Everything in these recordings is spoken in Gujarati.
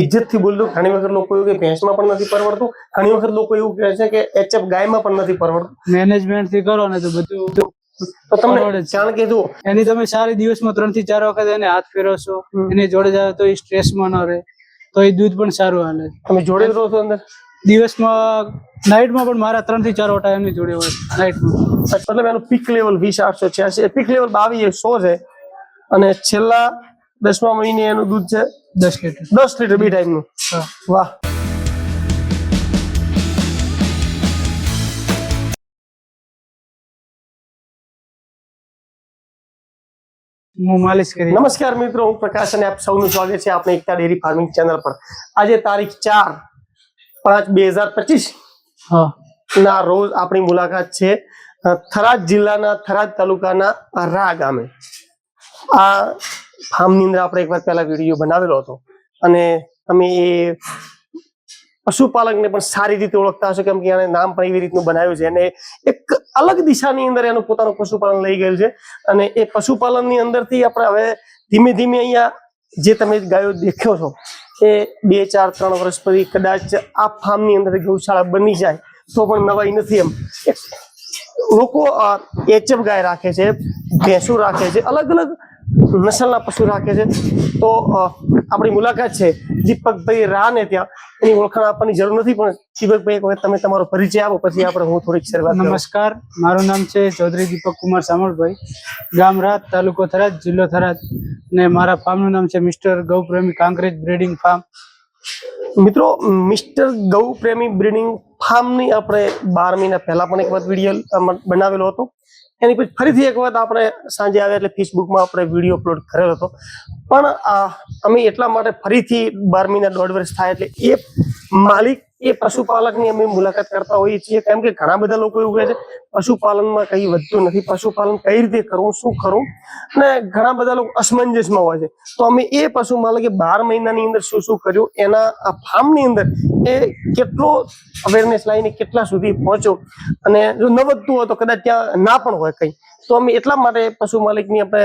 ઇજ્જતથી બોલતું. ઘણી વખત લોકો એવું કે ભેંસમાં પણ નથી પરવડતું. ઘણી વખત લોકો એવું કહે છે કે એચએફ ગાયમાં પણ નથી પરવડતું. મેનેજમેન્ટથી કરો ને તો બધું તો તમને કારણ કે જુઓ. એની તમે સારી દિવસમાં ત્રણથી ચાર વખત એને હાથ ફેરવશો. એની જોડે જાવ તો એ સ્ટ્રેસમાં ન રહે તો એ દૂધ પણ સારું હાલે. તમે જોડે રહો છો અંદર? દિવસમાં નાઇટમાં પણ મારા ત્રણથી ચાર વટા એમની જોડે હોય નાઇટમાં મતલબ એનું પીક લેવલ વીસ આઠસો છ્યાસી પીક લેવલ બાવીસ સો છે. અને છેલ્લા દસમા મહિને એનું દૂધ છે. દસ લીટર. દસ લીટર બે ટાઈમનું. હા. વાહ. હું માલિશ કરી નમસ્કાર મિત્રો હું પ્રકાશ અને આપ સૌનું સ્વાગત છે આપણે એકતા ડેરી ફાર્મિંગ ચેનલ પર. આજે તારીખ ચાર પાંચ બે હજાર પચીસ હા. ના રોજ આપણી મુલાકાત છે અ, થરાદ જિલ્લાના થરાદ તાલુકાના રા ગામે. આ ફાર્મની અંદર આપણે એક વાર પહેલા વીડિયો બનાવેલો હતો. અને તમે એ પશુપાલકને પણ સારી રીતે ઓળખતા હશો, કેમ કે એને નામ પણ એવી રીતનું બનાવ્યું છે. અને એક અલગ દિશાની અંદર એનું પોતાનું પશુપાલન લઈ ગયું છે. અને એ પશુપાલનની અંદરથી આપણે હવે ધીમે ધીમે અહીંયા જે તમે ગાયો દેખ્યો છો, એ બે, ચાર, ત્રણ વર્ષ પછી કદાચ આ ફાર્મની અંદર ગૌશાળા બની જાય, તો પણ નવાઈ નથી એમ. લોકો એચએફ ગાય રાખે છે, ભેંસો રાખે છે અલગ અલગ નસલના પશુ રાખે છે. તો આપણી મુલાકાત છે દીપકભાઈ રા ને ત્યાં. એની ઓળખાણ આપવાની જરૂર નથી પણ દીપકભાઈ એક વખત તમે તમારો પરિચય આપો પછી આપણે હું થોડીક શરૂઆત નમસ્કાર મારું નામ છે ચૌધરી દીપક કુમાર સામળભાઈ. ગામ રાત તાલુકો થરાદ જિલ્લો થરાદ. ને મારા ફાર્મનું નામ છે mister Gaupremi Kankrej breeding farm. મિત્રો મિસ્ટર ગૌ પ્રેમી બ્રીડિંગ ફાર્મની આપણે બાર મહિના પહેલા પણ એક વખત વીડિયો બનાવેલો હતો. એની પછી ફરીથી એક વખત આપણે સાંજે આવ્યા એટલે ફેસબુકમાં આપણે વીડિયો અપલોડ કરેલો હતો. પણ અમે એટલા માટે ફરીથી બારમીના દોઢ વર્ષ થાય એટલે એ માલિક એ પશુપાલકની અમે મુલાકાત કરતા હોઈએ છીએ. કેમ કે ઘણા બધા લોકો એવું કહે છે, પશુપાલનમાં કઈ વધતું નથી. પશુપાલન કઈ રીતે કરવું, શું કરવું? અને ઘણા બધા લોકો અસમંજસમાં હોય છે. તો અમે એ પશુ માલિકે બાર મહિનાની અંદર શું શું કર્યું, એના આ ફાર્મની અંદર એ કેટલો અવેરનેસ લાવીને કેટલા સુધી પહોંચ્યો. અને જો ન વધતું હોય તો કદાચ ત્યાં ના પણ હોય કંઈ. તો અમે એટલા માટે પશુ માલિકની આપણે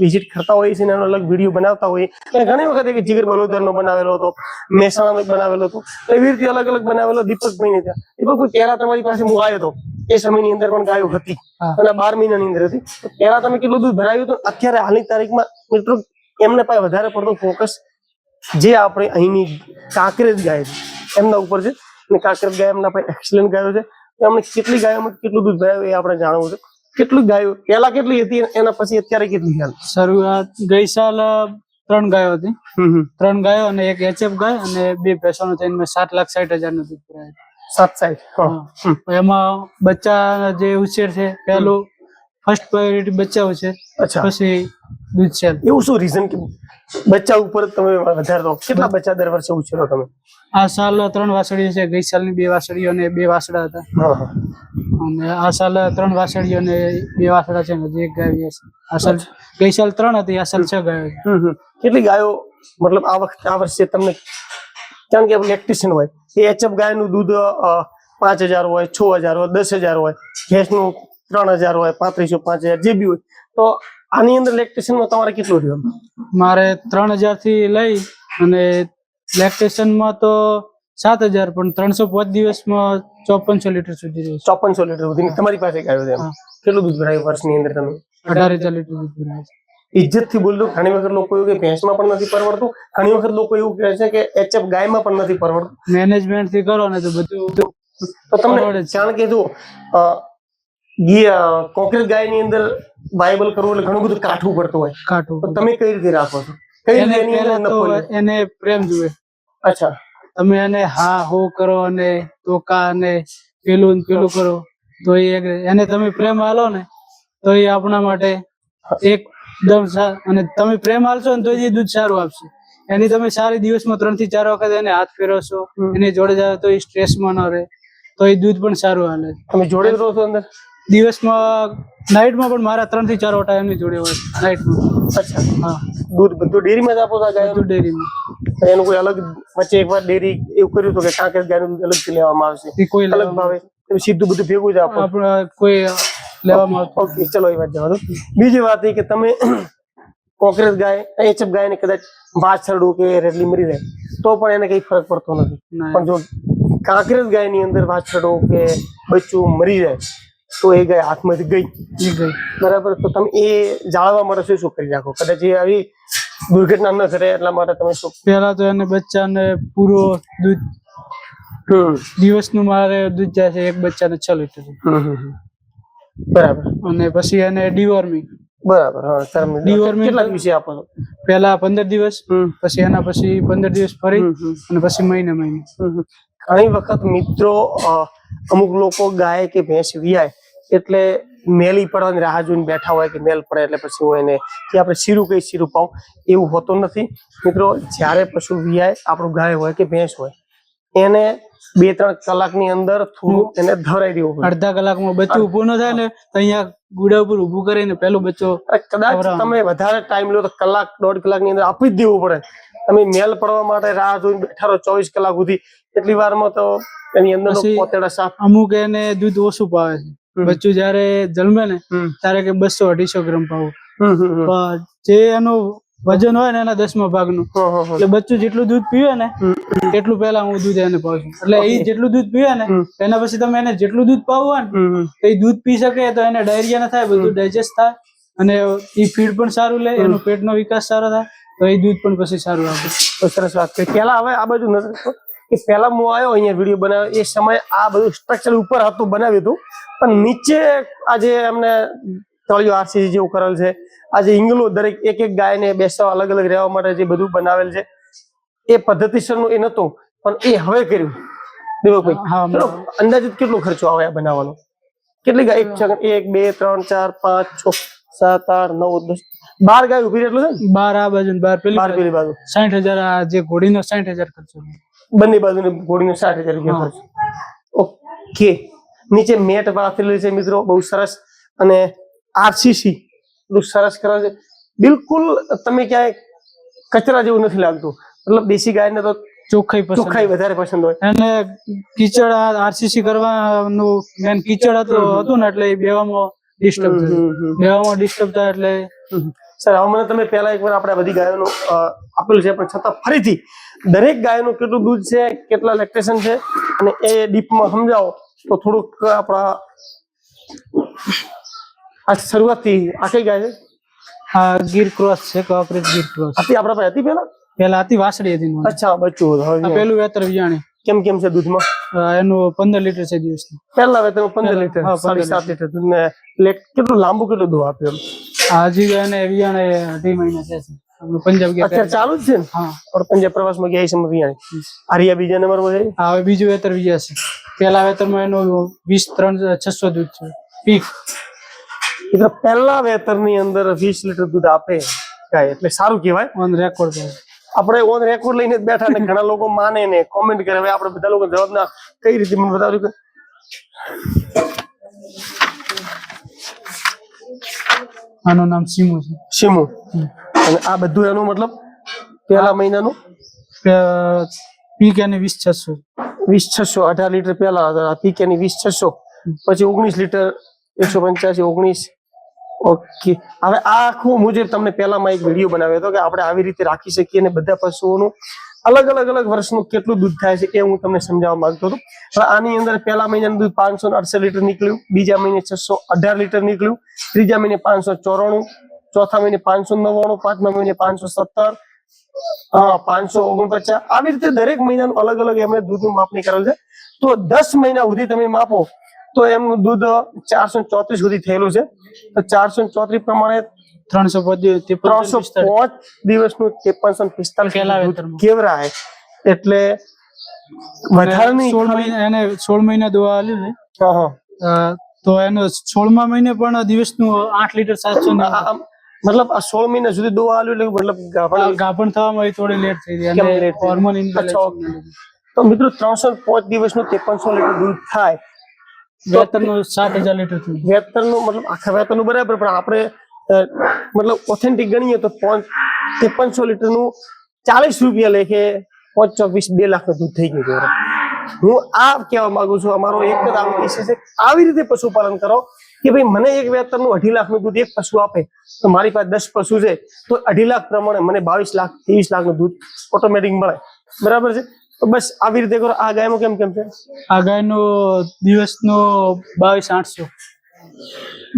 વિઝિટ કરતા હોઈએ છીએ અને એનો અલગ વીડિયો બનાવતા હોઈએ. અને ઘણી વખત એક જીગર બલોદરનો બનાવેલો હતો મહેસાણાનો એક બનાવેલો હતો. એવી રીતે અલગ અલગ બનાવેલો દીપકભાઈને ત્યાં દીપકભાઈ પહેલા તમારી પાસે હું આવ્યો હતો એ સમયની અંદર પણ ગાયો હતી. અને બાર મહિનાની અંદર હતી. પહેલા તમે કેટલું દૂધ ભરાયું હતું અત્યારે હાલની તારીખમાં મિત્રો એમને પાસે વધારે પડતો ફોકસ જે આપણે અહીંની કાંકરેજ ગાય છે એમના ઉપર છે. અને કાંકરેજ ગાય એમના પાસે એક્સલન્ટ ગાયો છે. એમને કેટલી ગાયોમાં કેટલું દૂધ ભરાયું એ આપણે જાણવું છે. કેટલું ગાયો? પહેલા કેટલી હતી? એના પછી અત્યારે કેટલી ગાય? શરૂઆત ગઈ સાલ ત્રણ ગાયો હતી. ત્રણ ગાયો અને એક એચએફ ગાય અને બે ભેંસોનું થઈને મેં સાત લાખ સાઠ હજારનું દૂધ ભરાયું સાત હા. એમાં બચ્ચા જે ઉછેર છે પેલું ફર્સ્ટ પ્રાયોરિટી બચ્ચા ઉછેર પછી દૂધ છે એવું શું રીઝન કે બચ્ચા ઉપર તમે વધારે દો કેટલા બચ્ચા દર વર્ષે ઉછેરો તમે? આ સાલ ત્રણ વાસળીઓ છે. ગઈ સાલની બે વાસળીઓ અને બે વાસડા હતા. અને આ સાલ ત્રણ વાસળીઓ ને બે વાસળા છે ને એક ગાય છે. આ સાલ ગઈ સાલ ત્રણ હતી અસલ છ ગાયો. કેટલી ગાયો મતલબ આ વખતે આ વર્ષે તમને કારણ કે ઇલેક્ટ્રિશિયન હોય એ એચએફ ગાયનું દૂધ પાંચ હજાર હોય છ હજાર હોય દસ હજાર હોય ભેંસનું ત્રણ હજાર હોય પાંત્રીસો પાંચ હજાર જે બી હોય તો આની અંદર ઇલેક્ટ્રિશિયનમાં તમારે કેટલું રહ્યું મારે ત્રણ હજારથી લઈ અને ઇલેક્ટ્રિશિયનમાં તો સાત હજાર પણ ત્રણસો પાંચ દિવસમાં ચોપનસો લીટર સુધી ચોપનસો લીટર સુધી. તમારી પાસે ગાયો છે. કેટલું દૂધ ભરાયું વર્ષની અંદર તમે? અઢાર હજાર લીટર દૂધ ભરાય છે. ઇજ્જતથી બોલતું ઘણી વખત લોકો એવું કે ભેંસમાં પણ નથી પરવડતું. ઘણી વખત લોકો એવું કહે છે કે એચએફ ગાયમાં પણ નથી પરવડતું. મેનેજમેન્ટથી કરો ને તો બધું તો તમને કારણ કે જો અ, ગી અ, કોકરેજ ગાયની અંદર વાયબલ કરવું એટલે ઘણું બધું કાઠું પડતું હોય. કાઠું તો તમે કઈ રીતે રાખો છો? કઈ રીતે? એને પ્રેમ જુએ. અચ્છા. તમે એને હા હો કરો અને ટોકા અને પેલું પેલું કરો તો એને તમે પ્રેમ આલો ને તો એ આપણા માટે એકદમ અને તમે પ્રેમ આલશો ને તો એ દૂધ સારું આપશે. એની તમે સારી દિવસમાં ત્રણથી ચાર વખત એને હાથ ફેરવશો. એની જોડે જાવ તો એ સ્ટ્રેસમાં ન રહે તો એ દૂધ પણ સારું હાલે. તમે જોડે જ રહો છો અંદર? દિવસમાં નાઇટમાં પણ મારા ત્રણથી ચાર વટા એમની જોડે હોય નાઇટમાં અચ્છા. હા. દૂધ બધું ડેરીમાં જ આપો છો આ એનું કોઈ અલગ વચ્ચે એકવાર ડેરી એવું કર્યું હતું કે કાંકરેજ ગાયનું દૂધ અલગથી લેવામાં આવશે કોઈ અલગ ભાવે. સીધું બધું ભેગું જ આપો. આપણા કોઈ લેવામાં આવતું ઓકે ચલો એ વાત જવા દો. બીજી વાત એ કે તમે કોકરેજ ગાય એચએફ ગાયને કદાચ વાછરડું કે રેડલી મરી જાય તો પણ એને કઈ ફરક પડતો નથી. પણ જો કાંકરેજ ગાયની અંદર વાછરડો કે બચ્ચું મરી જાય તો એ ગાય હાથમાંથી ગઈ. ગઈ. બરાબર? તો તમે એ જાળવવા માટે શું શું કરી રાખો? કદાચ એ આવી દુર્ઘટના ન ઘટે એટલા માટે તમે શું? પહેલા તો એને બચ્ચાને પૂરો દૂધ દિવસનું મારે દૂધ જાય છે એક બચ્ચાને છ લીટર. બરાબર. અને પછી એને ડીવોર્મિંગ. બરાબર Deworming કેટલા દિવસે આપો છો? પેલા પંદર દિવસ પછી એના પછી પંદર દિવસ ફરી. અને પછી મહિને મહિને. ઘણી વખત મિત્રો અમુક લોકો ગાય કે ભેંસ વિયાય એટલે મેલી પડવાની રાહ જોઈને બેઠા હોય કે મેલ પડે એટલે પછી હું એને કે આપણે શીરું કઈ શીરું પાઉં એવું હોતું નથી. મિત્રો જ્યારે પશુ વિયાય આપણું ગાય હોય કે ભેંસ હોય એને બે ત્રણ કલાકની અંદર થોડું એને ધરાઈ દેવું અડધા કલાકમાં બચ્ચું ઊભું ન થાય ને તો અહીંયા ગુડા ઉપર ઊભું કરીને પેલો બચ્ચો કદાચ તમે વધારે ટાઈમ લો તો કલાક દોઢ કલાકની અંદર આપી જ દેવું પડે. તમે મેલ પડવા માટે રાહ જોઈને બેઠા રહો ચોવીસ કલાક સુધી. એટલી વારમાં તો એની અંદર પોતેડા સાફ અમુક એને દૂધ ઓછું પાવે છે. બચ્ચું જયારે જન્મે ને ત્યારે કે બસો અઢીસો ગ્રામ પાવું જે એનું વજન હોય ને એના દસમા ભાગનું હમ હમ. એટલે બચ્ચું જેટલું દૂધ પીવે ને એટલું પહેલા હું દૂધ એને પાઉં છું. એટલે એ જેટલું દૂધ પીવે ને એના પછી તમે એને જેટલું દૂધ પાવું હોય ને. તો એ દૂધ પી શકે તો એને ડાયરિયા ના થાય બધું ડાયજેસ્ટ થાય અને એ ફીડ પણ સારું લે એનો પેટનો વિકાસ સારો થાય તો એ દૂધ પણ પછી સારું આવે સરસ વાત છે. પેલા હવે આ બાજુ નજર કે પેલા હું આવ્યો અહીંયા વીડિયો બનાવ્યો એ સમયે આ બધું સ્ટ્રક્ચર ઉપર હતું બનાવ્યું હતું. પણ નીચે આજે એમને તળિયો આરસીસી જેવું કરેલ છે. આજે ઇંગલો દરેક એક એક ગાયને બેસવા અલગ અલગ રહેવા માટે જે બધું બનાવેલ છે એ પદ્ધતિસરનું એ નતું પણ એ હવે કર્યું. દેવકભાઈ અંદાજિત કેટલો ખર્ચો આવે આ બનાવવાનો? કેટલી ગાય? એક સેકન્ડ એક બે ત્રણ ચાર પાંચ છ સાત આઠ નવ દસ બાર ગાય ઊભી એટલું છે બાર આ બાજુ બાર પેલી બાર પેલી બાજુ. સાઠ હજાર આ જે ઘોડીનો સાઠ હજાર ખર્ચો. બંને બાજુને ઘોડીને સાઠ હજાર રૂપિયા ખર્ચ ઓકે નીચે મેટ વાપરેલી છે મિત્રો બહુ સરસ. અને આરસીસી એટલું સરસ કરે છે. બિલકુલ તમે ક્યાંય કચરા જેવું નથી લાગતું. મતલબ દેશી ગાયને તો ચોખ્ખાઈ ચોખ્ખાઈ વધારે પસંદ હોય. અને કીચડ આરસીસી કરવાનું મેન કીચડ હતું ને એટલે બેવામાં ડિસ્ટર્બ. બેવામાં ડિસ્ટર્બ થાય એટલે. સર હવે મને તમે પહેલા એકવાર આપણે બધી ગાયોનું આપેલું છે પણ છતાં ફરીથી દરેક ગાયનું કેટલું દૂધ છે કેટલા લેક્ટેશન છે અને એ ડીપમાં સમજાવો તો થોડુંક આપણા આ શરૂઆતથી આ કઈ ગાય છે? હા ગીર ક્રોસ છે કોપરેજ ગીર ક્રોસ. હતી આપણા પાસે હતી પહેલા? પેલા હતી વાસળી હતી અચ્છા બચ્ચું. હવે પેલું વેતર વિયાણી કેમ કેમ છે દૂધમાં? એનું પંદર લીટર છે દિવસનું. પહેલા વેતન પંદર લીટર સાડી સાત લીટર. દૂધ ને કેટલું લાંબુ કેટલું દૂધ આપ્યું હજી એને વિયાણે અઢી મહિના છે. પંજાબ ગયા અત્યારે ચાલુ જ છે ને? હા. આપણે પંજાબ પ્રવાસમાં ગયા છે વિયાણી આરિયા બીજા નંબરમાં છે? હવે બીજું વેતર વિયા છે પહેલા વેતરમાં એનો વીસ ત્રણ છસો દૂધ છે. પીક એટલે પહેલા વેતરની અંદર વીસ લીટર દૂધ આપે. ગાય એટલે સારું કહેવાય. ઓન રેકોર્ડ આપણે ઓન રેકોર્ડ લઈને બેઠા ને ઘણા લોકો માને ને કોમેન્ટ કરે. હવે આપણે બધા લોકો જવાબ ના કઈ રીતે મને બતાવ્યું કે આનું નામ સીમુ છે. શિમુ. અને આ બધું એનું મતલબ પહેલા મહિનાનું? પીક એની વીસ છસો. વીસ છસો અઢાર લીટર પહેલા પીક એની વીસ છસો પછી ઓગણીસ લીટર એકસો પંચ્યાસી ઓગણીસ. ઓકે. હવે આ આખું મુજબ તમને પહેલામાં એક વીડિયો બનાવ્યો હતો કે આપણે આવી રીતે રાખી શકીએ અને બધા પશુઓનું અલગ અલગ અલગ વર્ષનું કેટલું દૂધ થાય છે એ હું તમને સમજાવવા માંગતો હતો. હવે આની અંદર પહેલા મહિનાનું દૂધ પાંચસો અડસઠ લીટર નીકળ્યું બીજા મહિને છસો અઢાર લીટર નીકળ્યું ત્રીજા મહિને પાંચસો ચોરાણું ચોથા મહિને પાંચસો નવ્વાણું પાંચમા મહિને પાંચસો સત્તર હા પાંચસો ઓગણપચાસ. આવી રીતે દરેક મહિનાનું અલગ અલગ એમણે દૂધનું માપણી કરેલ છે. તો દસ મહિના સુધી તમે માપો તો એમનું દૂધ ચારસો ચોત્રીસ સુધી થયેલું છે. તો ચારસો ચોત્રીસ પ્રમાણે ત્રણસો ત્રણસો પાંચ દિવસનું ત્રેપનસો પિસ્તાલીસ. કેવરાય? એટલે વધારાની સોળ મહિના એને સોળ મહિના દોવા. અ, તો એનો સોળમા મહિને પણ દિવસનું આઠ લીટર સાતસો મતલબ આ સોળ મહિના સુધી દો આલ્યું એટલે મતલબ ગાભણ ગાભણ થવામાં થોડી લેટ થઈ ગઈ. કેમ લેટ હોર્મોન તો મિત્રો ત્રણસો પાંચ દિવસનું ત્રેપનસો લીટર દૂધ થાય. વેતરનું સાત હજાર લીટર થયું વેતરનું મતલબ આખા વેતરનું બરાબર પણ આપણે મતલબ ઓથેન્ટિક ગણીએ તો ત્રેપનસો લીટરનું ચાલીસ રૂપિયા લેખે પાંચ ચોવીસ બે લાખ દૂધ થઈ ગયું હું આ કહેવા માંગુ છું અમારો એક જ છે આવી રીતે પશુપાલન કરો કે ભાઈ મને એક વેતરનું અઢી લાખનું દૂધ એક પશુ આપે તો મારી પાસે દસ પશુ છે તો અઢી લાખ પ્રમાણે મને બાવીસ લાખ ત્રેવીસ લાખનું દૂધ ઓટોમેટિક મળે. બરાબર છે? તો બસ આવી રીતે કરો. આ ગાયમાં કેમ કેમ છે? આ ગાયનો દિવસનો બાવીસ આઠસો.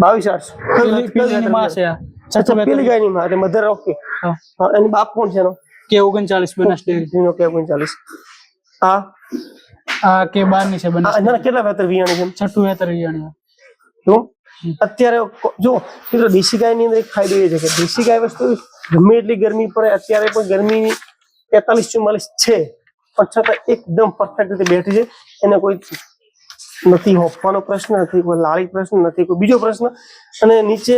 બાવીસ આઠસો. પેલી ગાયની માં એટલે મધર ઓકે એની બાપ કોણ છે એનો? કે ઓગણચાલીસ બનાસ ડેરી. કે ઓગણચાલીસ. હા આ કે બારની છે બનાસ કેટલા વેતર વિયાણી છે છઠ્ઠું વેતર વિયાણી. જો અત્યારે જો મિત્રો દેશી ગાયની અંદર એક ફાયદો એ છે કે દેશી ગાય વસ્તુ ગમે એટલી ગરમી પડે અત્યારે પણ ગરમી તેતાલીસ ચુમ્માલીસ છે પણ છતાં એકદમ પરફેક્ટ રીતે બેઠી છે. એને કોઈ નથી હોપવાનો પ્રશ્ન નથી કોઈ લાળી પ્રશ્ન નથી કોઈ બીજો પ્રશ્ન. અને નીચે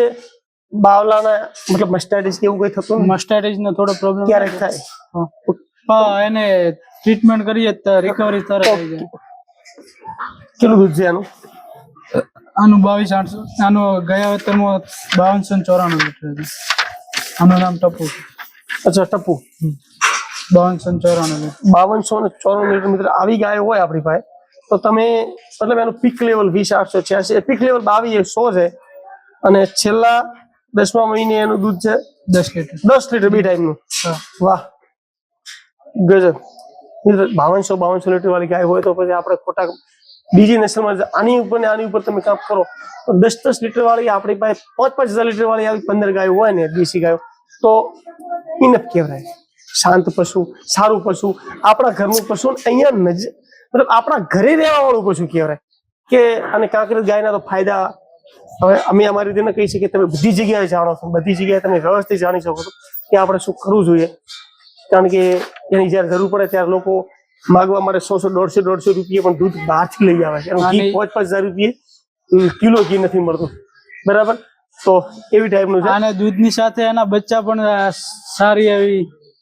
બાવલાના મતલબ મસ્ટાઇટિસ કે એવું કઈ થતું મસ્ટાઇટિસ નો થોડો પ્રોબ્લેમ ક્યારેક થાય. હા. એને ટ્રીટમેન્ટ કરીએ તો રિકવરી તરત થઈ જાય. કેટલું દૂધ છે આનું? આનું બાવીસ આઠસો આનું ગયા વેતરમાં બાવનસો ચોરાણું મીટર હતું. આનું નામ ટપુ. અચ્છા ટપુ. બાવનસો ચોરાણું બાવનસો ને ચોરાણું લીટર મીટર આવી ગાય હોય આપણી પાસે. તો તમે મતલબ એનું પીક લેવલ વીસ આઠસો છ્યાસી પીક લેવલ બાવીસ સો છે. અને છેલ્લા દસમા મહિને એનું દૂધ છે? દસ લીટર. દસ લીટર બે ટાઈમનું. વાહ. ગજબ. બાવનસો બાવનસો લીટર વાળી ગાય હોય તો પછી આપણે ખોટા બીજી નસલમાં આની ઉપર ને આની ઉપર તમે કામ કરો, તો દસ દસ લીટર વાળી આપણી પાસે પાંચ પાંચ હજાર લીટર વાળી આવી પંદર ગાયો હોય ને, દેશી ગાયો, તો ઇનફ કહેવાય. શાંત પશુ, સારું પશુ, આપણા ઘરનું પશુ અહીંયા નજ, મતલબ આપણા ઘરે રહેવા વાળું પશુ કહેવાય. કે અને કાંકરેજ ગાયના તો ફાયદા, હવે અમે અમારી રીતે કહી શકીએ, તમે બધી જગ્યાએ જાણો છો, બધી જગ્યાએ તમે વ્યવસ્થિત જાણી શકો છો કે આપણે શું કરવું જોઈએ. કારણ કે એની જ્યારે જરૂર પડે ત્યારે લોકો માગવા મારે સો સો દોઢસો દોઢસો રૂપિયા પણ દૂધ બહારથી લઈ આવે છે. ઘી પાંચ પાંચ હજાર રૂપિયા કિલો ઘી નથી મળતું. બરાબર? તો એવી ટાઈપનું છે. આને દૂધની સાથે એના બચ્ચા પણ સારી એવી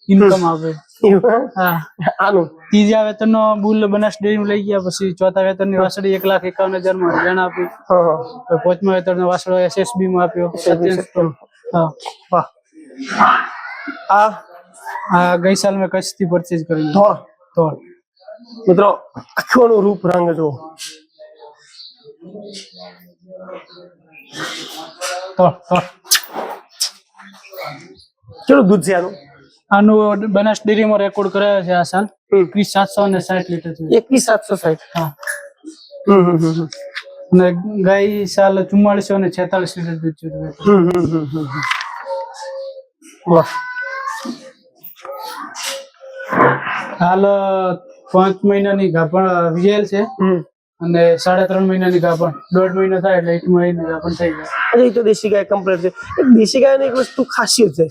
ઇન્કમ આવે આનું? ત્રીજા વેતનનો બુલ બનાસ ડેરી લઈ ગયા પછી ચોથા વેતનની વાસળી એક લાખ એકાવન હજારમાં હરિયાણા આપી. હા હા. પછી પાંચમા વાસળો એસએસબી માં આપ્યો આ ગઈ સાલ મેં કચ્છથી પરચેજ કરી ધોળ. તો મિત્રો આખોનું રૂપ રંગ જો કેટલું દૂધ છે આનું? આનું બનાસ ડેરીમાં રેકોર્ડ કરાયો છે આ સાલ. એકવીસ સાતસો ને સાઠ લીટર એકવીસ સાતસો સાઠ. હા. અને ગઈ સાલ ચુમ્માળીસો ને છેતાલીસ લીટર દૂધ. વાહ. હાલ પાંચ મહિનાની ગાભણ વિજેલ છે. અને સાડા ત્રણ મહિનાની ગાભણ દોઢ મહિનો થાય એટલે એક મહિના ગાભણ થઈ જાય. અરે એ તો દેશી ગાય કમ્પ્લીટ છે. એક દેશી ગાયની એક વસ્તુ ખાસિયત છે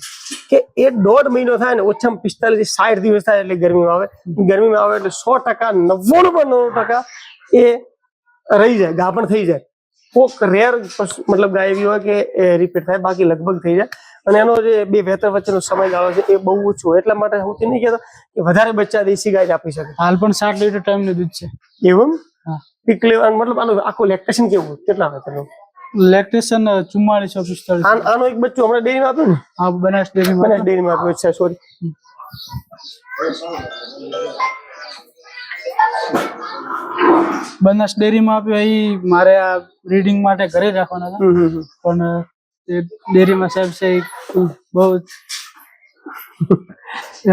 કે એ દોઢ મહિનો થાય ને ઓછામાં પિસ્તાલીસ સાઠ દિવસ થાય એટલે ગરમીમાં આવે. ગરમીમાં આવે એટલે સો ટકા નવ્વાણું પણ નવ્વાણું ટકા એ રહી જાય ગાભણ થઈ જાય. કોક રેર મતલબ ગાય એવી હોય કે રિપીટ થાય બાકી લગભગ થઈ જાય. અને એનો જે બે વેતર વચ્ચેનો સમયગાળો છે એ બહુ ઓછો એટલા માટે હું નહીં કહેતો કે વધારે બચ્ચા દેશી ગાય આપી શકે. હાલ પણ સાત લીટર ટાઈમનું દૂધ છે. એવું હા. પીક લેવા મતલબ આનું આખું લેક્ટેશન કેવું? કેટલા વેતરનું લેક્ટેશન ચુમ્માળીસો પિસ્તાળીસ. આન- એક બચ્ચું હમણાં ડેરીમાં આપ્યું ને? આ બનાસ ડેરીમાં બનાસ ડેરીમાં આપ્યું છે સોરી બનાસ ડેરીમાં આપ્યો એ મારે આ બ્રીડિંગ માટે ઘરે રાખવાના હતા. પણ ડેરીમાં સાહેબ છે બહુ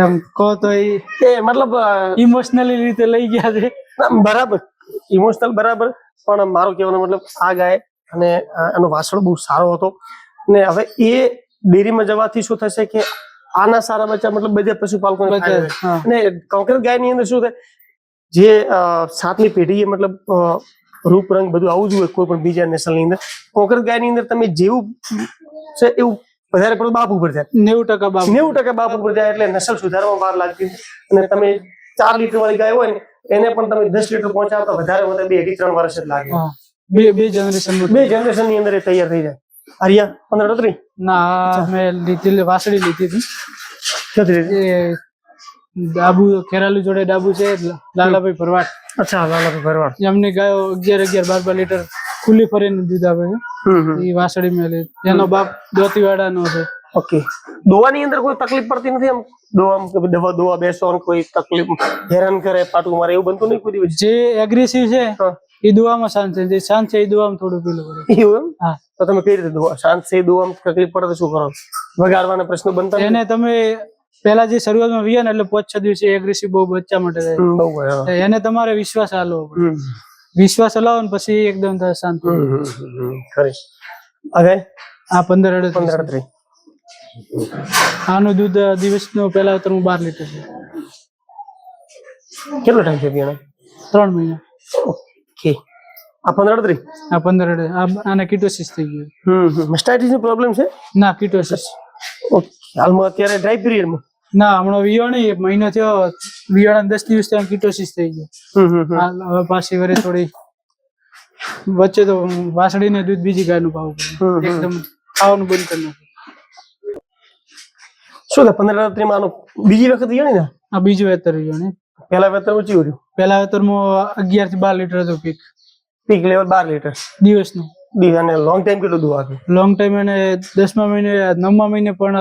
એમ કહો તો એ મતલબ ઇમોશનલી રીતે લઈ ગયા છે. બરાબર. ઇમોશનલ બરાબર પણ મારો કહેવાનો મતલબ આ ગાય અને એનો વાસણ બહુ સારો હતો. ને હવે એ ડેરીમાં જવાથી શું થશે કે આના સારા બચ્ચા મતલબ બધા પશુપાલકો અને ફાયદો ગાયની ગાયની અંદર શું થાય જે સાતમી પેઢી મતલબ રૂપ રંગ બધું આવું જ હોય કોઈ પણ બીજા નેશનલની અંદર. કોંકરેજ ગાયની અંદર તમે જેવું છે એવું વધારે પડતું બાપ ઉપર જાય. નેવું ટકા બાપ નેવું ટકા બાપ ઉપર જાય એટલે નસલ સુધારવામાં વાર લાગતી અને તમે ચાર લીટર વાળી ગાય હોય ને એને પણ તમે દસ લીટર પહોંચાડતા વધારે વધારે બે અઢી ત્રણ વર્ષ જ લાગે. બે બે જનરેશન બે જનરેશનની અંદર એ તૈયાર થઈ જાય. હરિયા પંદર અડત્રીસ ના મેં લીધી વાસળી લીધી હતી. ડાબુ ખેરાલુ જોડે ડાબુ છે લાલાભાઈ ભરવાડ. અચ્છા લાલાભાઈ ભરવાડ. એમની ગાયો અગિયાર અગિયાર બાર બાર લીટર ખુલ્લી ફરીને દૂધ આપે છે. એ વાસળી મેં એનો બાપ દોતીવાડાનો છે. ઓકે. દોવાની અંદર કોઈ તકલીફ પડતી નથી એમ? દોવા દવા દોવા બેસો કોઈ તકલીફ હેરાન કરે પાટું મારે એવું બનતું નહીં કોઈ દિવસ? જે એગ્રેસિવ છે એ દુવામાં શાંત છે. જે શાંત છે એ દુવામાં થોડું પેલું કરે એવું એમ? હા. તો તમે કઈ રીતે દુઆ? શાંત છે દોવામાં તકલીફ પડે તો શું કરો? વગાડવાના પ્રશ્નો બનતા? એને તમે પેલા જે શરૂઆતમાં વિયન એટલે પાંચ છ દિવસે એગ્રેસિવ બહુ બચ્ચા માટે હા. એને તમારે વિશ્વાસ આલવો વિશ્વાસ હલાવો ને પછી એકદમ શાંત હવે? આ પંદર અડત્રીસ પંદર આનું દૂધ દિવસનું પેલા તો બાર લીટર છે. કેટલો ટાઈમ છે પીણે ત્રણ મહિના. ઓકે. આ પંદર ત્રીસ આ પંદર અઢ- આને કીટોસિસ થઈ ગયું. હમ મસ્ટાઇટિસ નો પ્રોબ્લેમ છે? ના કીટોસિસ ઓકે. હાલમાં અત્યારે ડ્રાય પીરિયડમાં ના હમણાં વિયોણી એક મહિનો થયો વિયોણા દસ દિવસ ત્યાં કીટોસિસ થઈ ગયું. હવે પાછી વરે થોડી વચ્ચે તો વાસળીને દૂધ બીજી ગાયનું ભાવ એકદમ ખાવાનું બંધ કરી નાખ્યું શું થાય પંદર રાત્રિ માં આનો બીજી વખત ગયો ને? આ બીજું વેતર વિયોણી પહેલા વેતર ઊંચી ઉડ્યું પેલા વેતરમાં અગિયારથી બાર લીટર હતો પીક. પીક લેવલ બાર લીટર. દિવસનું. અને લોંગ ટાઈમ કેટલું દૂધ આપ્યું લોંગ ટાઈમ એને દસમા મહિને નવમા મહિને પણ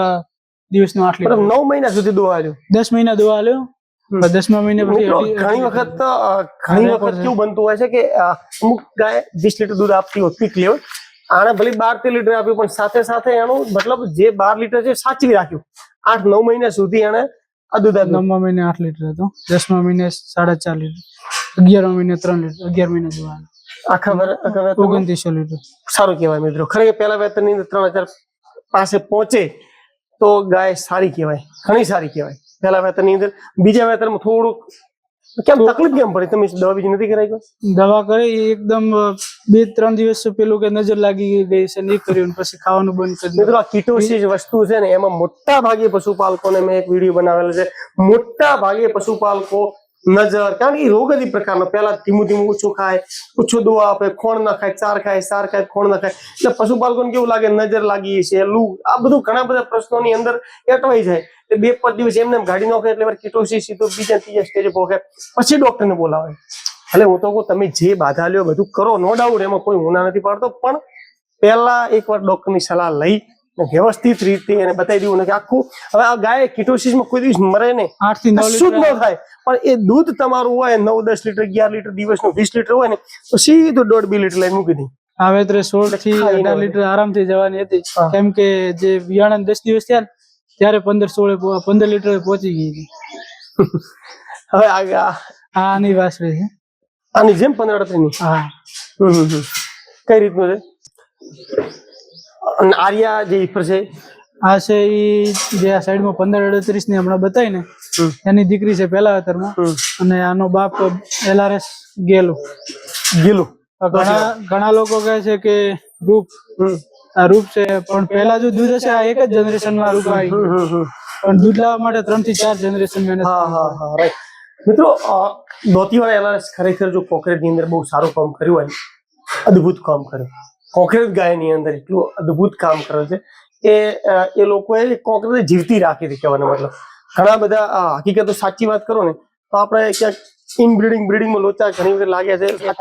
દિવસનું આઠ લીટર નવ મહિના સુધી દુવા દસ મહિના દોવા દસમા મહિને પછી ઘણી વખત ઘણી વખત કેવું બનતું હોય છે કે અમુક ગાય વીસ લીટર દૂધ આપતી હોય પીક લેવલ આણે ભલે બાર તેર લીટર આપ્યું પણ સાથે સાથે એનું મતલબ જે બાર લીટર છે સાચવી રાખ્યું. આઠ નવ મહિના સુધી એને આ દૂધ આપ્યું. નવમા મહિને આઠ લીટર હતો. દસમા મહિને સાડા ચાર લીટર. અગિયારમા મહિને ત્રણ લીટર. અગિયાર મહિને દોવા આખા વર- ઓગણત્રીસો લીટર. સારું કહેવાય મિત્રો. ખરેખર પહેલા વેતનની અંદર ત્રણ હજાર પાસે પહોંચે તો ગાય સારી કહેવાય ઘણી સારી કહેવાય. પહેલા વેતનની અંદર બીજા વેતનમાં થોડુંક કેમ તકલીફ કેમ પડી? તમે દવા બીજી નથી કરાવી દવા કરી એકદમ બે ત્રણ દિવસ પેલું કે નજર લાગી ગઈ છે નહીં કર્યું પછી ખાવાનું બંધ કરી મિત્રો આ કીટોસિસ વસ્તુ છે ને એમાં મોટા ભાગે પશુપાલકોને મેં એક વીડિયો બનાવેલો છે. મોટા ભાગે પશુપાલકો નજર. કારણ કે રોગ જ પ્રકારનો. પહેલા ધીમું ધીમું ઓછું ખાય, ઓછું દવા આપે, ખોણ ના ખાય, ચાર ખાય ચાર ખાય, ખોણ ના ખાય. એટલે પશુપાલકોને કેવું લાગે? નજર લાગી છે, લૂ. આ બધું ઘણા બધા પ્રશ્નોની અંદર એટવાઈ જાય. એટલે બે પાંચ દિવસ એમને એમ ગાડી નોખે એટલે કીટોસિસ સીધો બીજા ત્રીજા સ્ટેજ પહોંચે પછી ડોક્ટરને બોલાવે. એટલે હું તો કહું, તમે જે બાધા લ્યો, બધું કરો. નો ડાઉટ એમાં કોઈ હુના નથી પાડતો. પણ પહેલા એકવાર ડોક્ટરની સલાહ લઈ. વ્યવસ્થિત રીતે એને બતાવી દેવું કે આખું હવે આ ગાય કિટોસિસમાં કોઈ દિવસ મરે નહીં. આઠથી નવ ન થાય. પણ એ દૂધ તમારું હોય નવ દસ લીટર અગિયાર લીટર દિવસનું વીસ લીટર હોય ને તો સીધું દોઢ બે લીટર લઈને મૂકી દઈ હવે તો સોળથી અઢાર લીટર આરામથી જવાની હતી. કેમ કે જે વિયાણા દસ દિવસ થયા ત્યારે પંદર સોળે પંદર લીટર પહોંચી ગઈ હતી. હવે આ આની વાત છે. આની જેમ પંદર અડત્રીસ હા. કઈ રીતનું છે? અને આર્યા જે ઈફર છે? આ છે ઈ જે આ સાઈડમાં પંદર અડત્રીસની હમણાં બતાવી ને એની દીકરી છે પેલા અતરમાં અને આનો બાપ એલઆરએસ ગેલું. ગીલું? ઘણા ઘણા લોકો કહે છે કે રૂપ. આ રૂપ છે પણ પહેલા જો દૂધ હશે આ એક જ જનરેશનમાં રૂપ આવી. પણ દૂધ લાવવા માટે ત્રણથી ચાર જનરેશન મહેનત હા હા હા રાઈટ મિત્રો દોતીવાળા એલઆરએસ ખરેખર જો કોકરેજની અંદર બહુ સારું કામ કર્યું હોય અદ્ભુત કામ કર્યું. કોકરેજ ગાયની અંદર એટલું અદ્ભુત કામ કરે છે. એ એ લોકોએ કોકરેજ જીવતી રાખી હતી કહેવાનો મતલબ. ઘણા બધા હકીકતો સાચી વાત કરો ને, તો આપણે ક્યાંક ઇનબ્રીડિંગ બ્રીડિંગમાં લોચા ઘણી વખત લાગ્યા છે.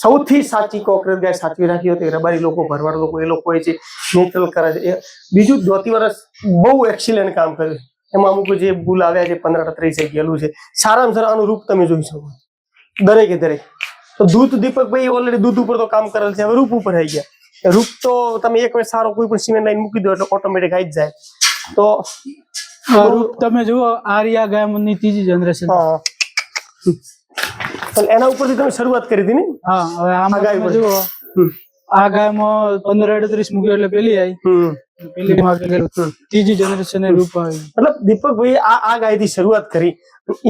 સૌથી સાચી કોકરેજ ગાય સાચવી રાખી હતી, રબારી લોકો, ભરવાડ લોકો, એ લોકોએ છે નેચરલ કરે છે. બીજું દોતી વર્ષ બહુ એક્સિલન્ટ કામ કર્યું. એમાં અમુક જે ભૂલ આવ્યા છે, પંદર અઠત્રીસ ગયેલું છે. સારામાં સારા અનુરૂપ તમે જોઈ શકો. દરેકે દરેક. તો દૂધ દીપકભાઈ ઓલરેડી દૂધ ઉપર તો કામ કરેલ છે. હવે રૂપ ઉપર આવી ગયા. રૂપ તો તમે એક વાર સારો કોઈ પણ સિમેન્ટ લાઈન મૂકી દો એટલે ઓટોમેટિક આવી જાય. તો રૂપ તમે જુઓ આર્યા ગાયમની ત્રીજી જનરેશન હા. પણ એના ઉપરથી તમે શરૂઆત કરી હતી ને? હા હવે આમાં આ ગાય જુઓ આ ગાયમાં પંદર અડત્રીસ મૂક્યો એટલે પેલી આવી. ત્રીજી જનરેશન રૂપ આવી. મતલબ દીપકભાઈ આ આ ગાયથી શરૂઆત કરી.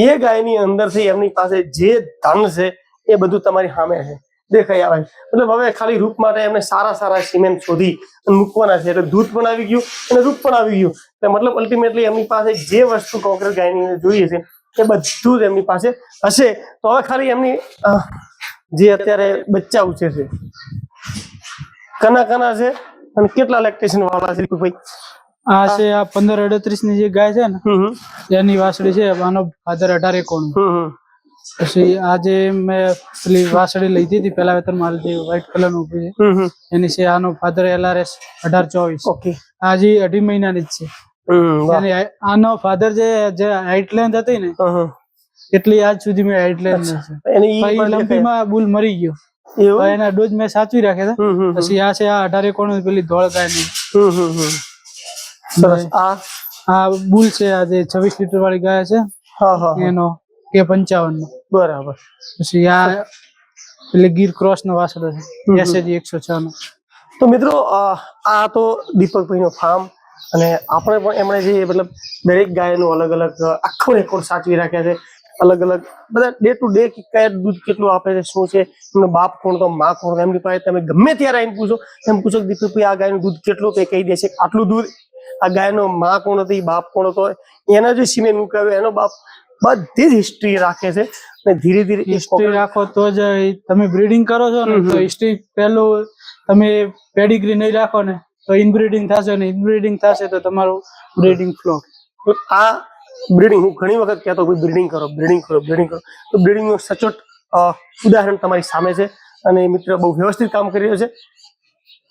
એ ગાયની અંદરથી એમની પાસે જે ધન છે એ બધું તમારી સામે છે. દેખાઈ આવે મતલબ હવે ખાલી રૂપ માટે એમને સારા સારા સિમેન્ટ શોધી અને મૂકવાના છે. એટલે દૂધ પણ આવી ગયું અને રૂપ પણ આવી ગયું. એટલે મતલબ અલ્ટિમેટલી એમની પાસે જે વસ્તુ કોંક્રેટ ગાયની જોઈએ છે એ બધું જ એમની પાસે હશે. તો હવે ખાલી એમની જે અત્યારે બચ્ચા ઉછેર છે. કના કના છે અને કેટલા લેક્ટેશન વાળા છે ભાઈ આ છે આ પંદર અડત્રીસની જે ગાય છે ને એની વાસળી છે આનો ફાધર અઢાર એકોણ. પછી આજે મેં પેલી વાસળી લીધી હતી પેલા વેતર મારી જે વ્હાઈટ કલરનું ઊભી છે. એની છે આનો ફાધર એલઆરએસ અઢાર ચોવીસ. ઓકે આ હજી અઢી મહિનાની જ છે. આનો ફાધર જે જે હાઈટ લેન્થ હતી ને. એટલી આજ સુધી મેં નથી પછી પણ દેખાય. લંબીમાં બુલ મરી ગયો. એના ડોઝ મેં સાચવી રાખ્યા હતા. પછી આ છે આ અઢારે કોણ પેલી ધોળ ગાયની. સરસ આ? આ બુલ છે આ જે છવ્વીસ લીટર વાળી ગાય છે. એનો કે પંચાવન નો બરાબર. પછી આ એટલે ગીર ક્રોસ નો વાસડો છે એસએજી એકસો છ નો તો મિત્રો આ તો દીપકભાઈ નો ફાર્મ અને આપણે પણ એમણે જે મતલબ દરેક ગાયનું અલગ અલગ આખો રેકોર્ડ સાચવી રાખ્યા છે. અલગ અલગ બધા ડે ટુ ડે કયા દૂધ કેટલું આપે છે શું છે એમનો બાપ કોણ તો માં કોણ એમની પાસે તમે ગમે ત્યારે આવીને પૂછો એમ પૂછો કે દીપકભાઈ આ ગાયનું દૂધ કેટલું તે કહી દેશે છે. આટલું દૂધ આ ગાયનો માં કોણ હતી બાપ કોણ હતો એના જે સિમેન્ટ મુકાવ્યો એનો બાપ બધી જ હિસ્ટ્રી રાખે છે. અને ધીરે ધીરે હિસ્ટ્રી રાખો તો જ તમે બ્રીડિંગ કરો છો ને તો હિસ્ટ્રી પહેલું તમે પેડિગ્રી નહીં રાખો ને તો ઇનબ્રીડિંગ થશે ને ઇનબ્રીડિંગ થશે તો તમારું બ્રીડિંગ ફ્લો આ બ્રીડિંગ હું ઘણી વખત કહેતો ભાઈ બ્રીડિંગ કરો બ્રીડિંગ કરો બ્રીડિંગ કરો. તો બ્રીડિંગનું સચોટ ઉદાહરણ તમારી સામે છે. અને મિત્ર બહુ વ્યવસ્થિત કામ કરી રહ્યો છે.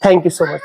Thank you so much